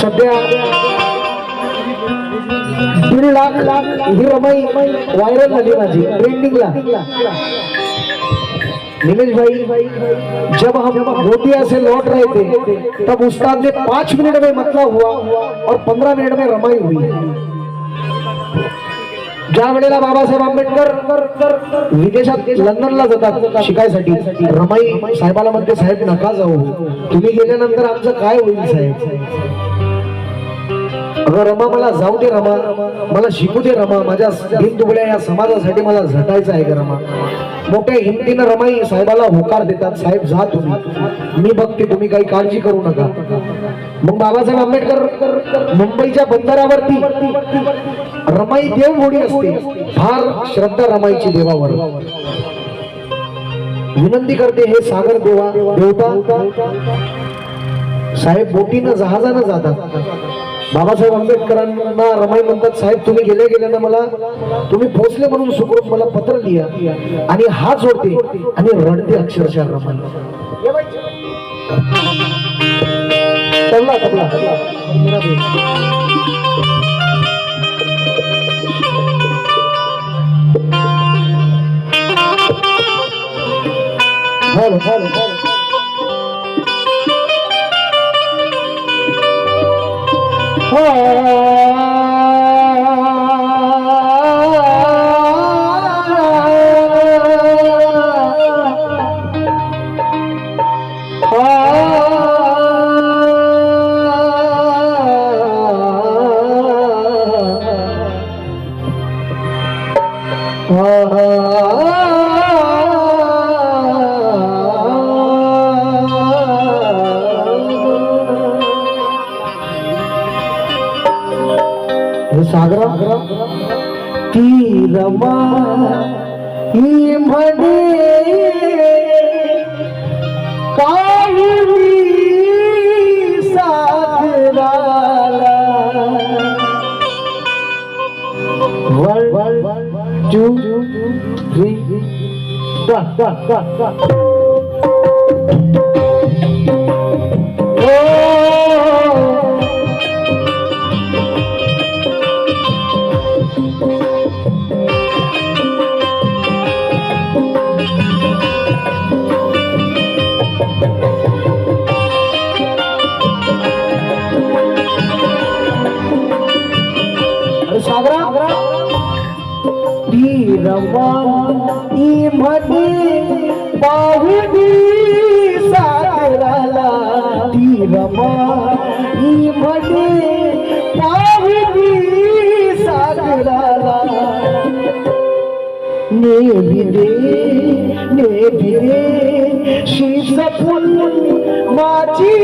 सध्या दीड लाख ही रमाई व्हायरल झाली माझी ट्रेंडिंगला निमेश भाई जब हम मोतिया से लौट रहे थे तब उस्ताद ने पांच मिनट में मतला हुआ और पंद्रह मिनट में रमाई हुई। ज्या वेळेला बाबासाहेब आंबेडकर विदेशात लंडनला जातात शिकायसाठी रमाई साहेबाला म्हणते साहेब नका जाऊ. तुम्ही गेल्यानंतर आमचं काय होईल साहेब? अगं रमा मला जाऊ दे रमा. मला शिकू दे रमा. माझ्या दुबळ्या या समाजासाठी मला झटायचं आहे ग रमा. मोठ्या हिमतीनं रमाई साहेबाला होकार देतात. साहेब जा तुम्ही. मी बघते तुम्ही काही काळजी करू नका. मग बाबासाहेब आंबेडकर मुंबईच्या बंदरावरती रमाई देवघोडी असते. फार श्रद्धा रमाईची देवावर. विनंती करते हे सागर देवा देवता. साहेब बोटीनं जहाजानं जातात. बाबासाहेब आंबेडकरांना रमाई म्हणतात साहेब तुम्ही गेले गेल्यानं ना मला तुम्ही पोचले म्हणून सुखरूप मला पत्र लिहा आणि हात जोडते आणि रडते अक्षरशः रमाई. चालू चालू झालं झालं झालं. हे सागरा. ती रमा ही म्हणे काही सागराला. One two three one one one ती रवा ई मध्ये पाहुणी सागराला ती रवा ई मध्ये पाहुणी सागराला नेविरे शिष फुल माझी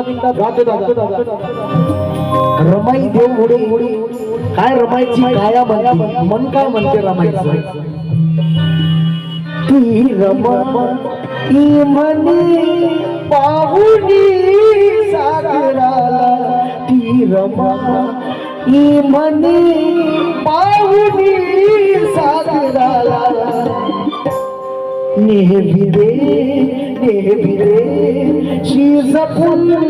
आहे दहा दादा. रमाई देव होडी होडी काय रमाईची काया म्हणते? मन काय म्हणते रमाईचं? ती रमा ती म्हणे पाहुणी सागराला. ती रमा ती म्हणे पाहुणी सागराला. नेविरे नेविरे शिजफुल माझी साहेबा म्हणे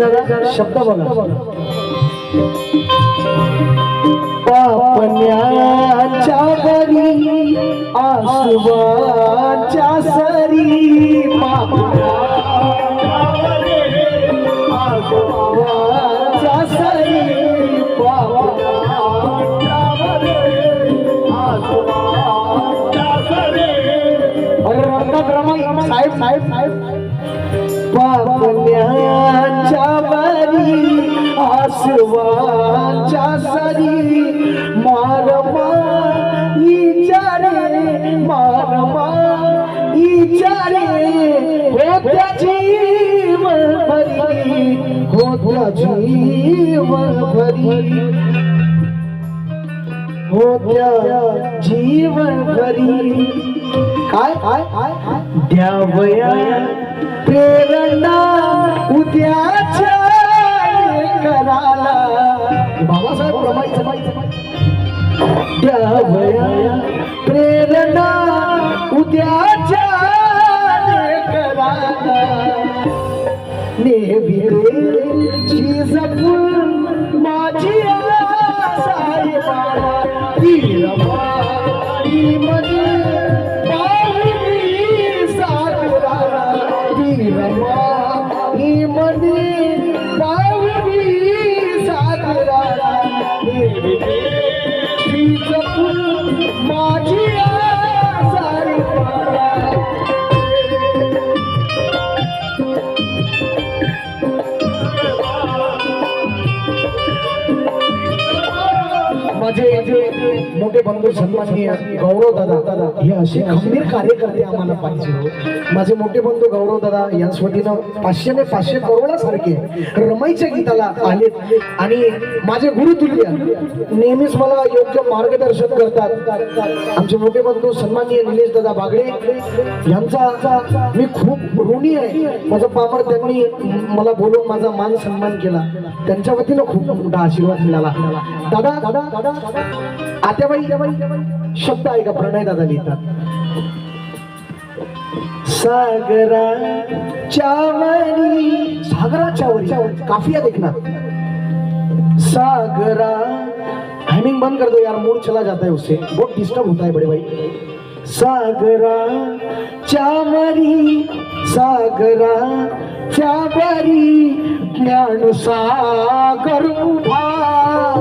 माझी शब्द बघा. आसवाच्या सरी मारमा इचारे मारमा इचारे. होत्या जीव भरी होत्या जीव भरी होत्या जीव भरी काय काय काय द्यावया प्रेरणा उद्याच्या कराला. बाबासाहेब द्यावया प्रेरणा उद्याच्या मोठे बंधू सन्माननीय गौरव दादा हे असे खंबीर कार्यकर्ते आम्हाला पाहिजे हो. माझे मोठे बंधू गौरव दादा यांच्या वतीनं पाचशे ने पाचशे करोडासारखे रमाईच्या गीताला आले आणि माझे गुरुतुल्य नेहमीच मला योग्य मार्गदर्शन करतात. आमचे मोठे बंधू सन्माननीय निलेश दादा बागडे यांचा मी खूप ऋणी आहे. माझं पामर त्यांनी मला बोलून माझा मान सन्मान केला. त्यांच्या वतीनं खूप मोठा आशीर्वाद मिळाला. दादा दादा दादा आत्याबाई शब्द आहे का? प्रणय दादा लिहितात. सागराच्या वरी सागराच्या वरी काफिया देखना सागरा. टाइमिंग बंद कर दो यार मूड चला जाता है उससे. बहुत डिस्टर्ब होता है बड़े भाई. सागरा चामरी सागरा चावरी ज्ञान सागर उभा.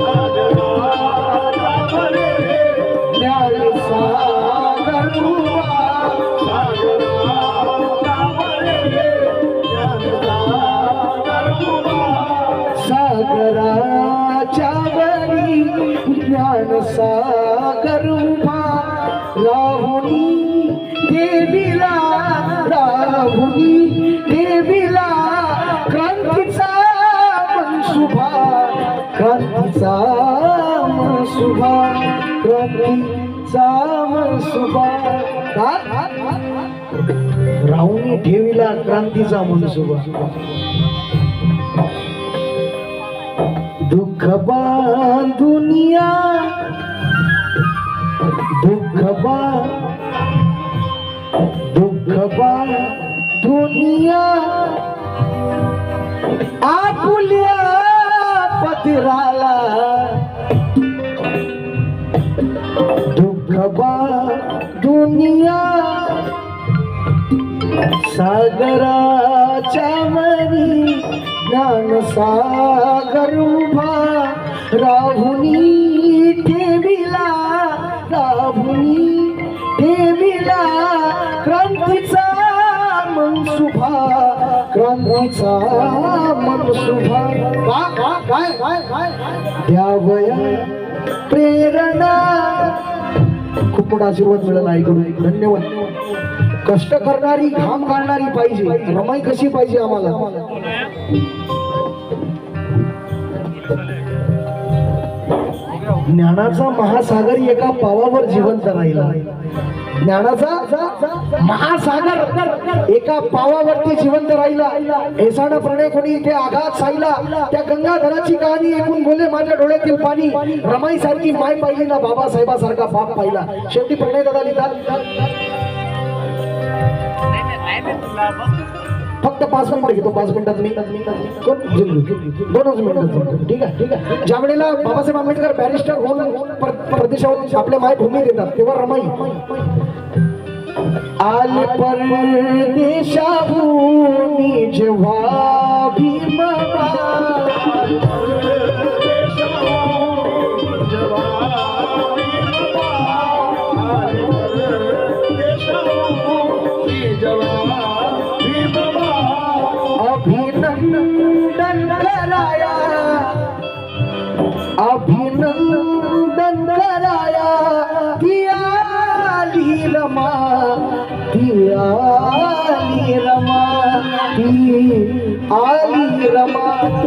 मनसुभा क्रांतीचा मनसुभा ठेवीला क्रांतीचा मनसुभा दुःख दुनिया दुःख बा दुःख बा दुनिया आपुल्या पतिराला सागराच्या मनी ज्ञान सागर उभा. राहुनी ठेविला राहुनी ठेविला. क्रांतीचा मनसुभा क्रांतीचा मनसुभा काय काय काय? द्यावया प्रेरणा. खूप मोठा आशीर्वाद मिळाला ऐकून. धन्यवाद. कष्ट करणारी घाम घालणारी पाहिजे. रमाई कशी पाहिजे आम्हाला? ज्ञानाचा महासागर एका पावावर जिवंत राहिला. ज्ञानाचा महासागर एका पावावरती जिवंत राहिला. एसाना प्रणय कोणी इथे आघात साईला त्या गंगाधराची कहाणी ऐकून बोले माझ्या डोळ्यातील पाणी. रमाई सारखी माय पाहिली ना बाबासाहेबासारखा बाप पाहिला. शेवटी प्रणय दादा लिहितात फक्त पाच मिनिटं घेतो पाच मिनिटात मी. दोनच मिनिटात ठीक आहे ठीक आहे. ज्या वेळेला बाबासाहेब आंबेडकर बॅरिस्टर होऊन प्रदेशावर आपल्या मायभूमी देतात तेव्हा रमाई. आले परदेशाहून जेव्हा भीमबा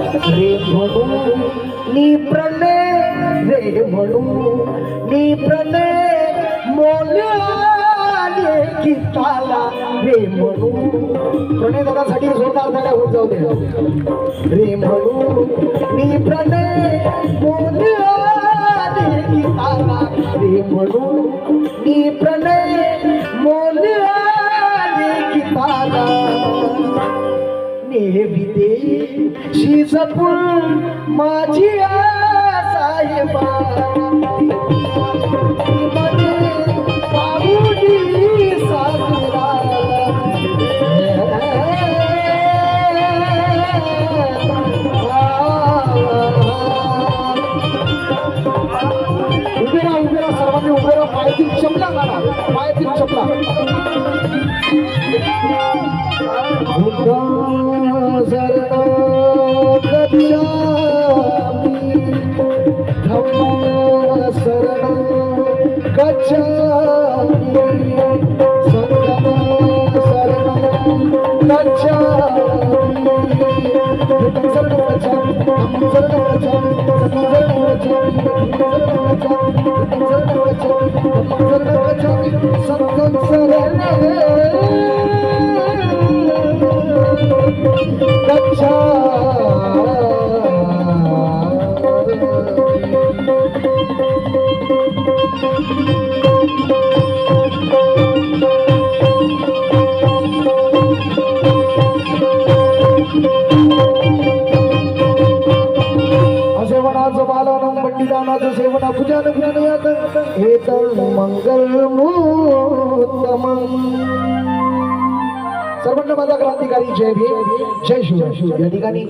रे म्हणू. नी प्रणे रे म्हणू. नी प्रणे मोल्या गीताला रे म्हणू. प्रणे दादासाठी जोरदार झाल्या होत जाऊ दे. रे म्हणू. नी प्रणे बोलले गीताला रे म्हणू. नी प्रणे बोलले राहा सर्वांनी उभे राहा. पायातील चपला काढा. पायातील चपला सेवनाचं पंडितानाचं सेवन पूजन पूजन यात हे तर मंगल सर्वांना माझा क्रांतिकारी जय भीम. जय शिव. या ठिकाणी.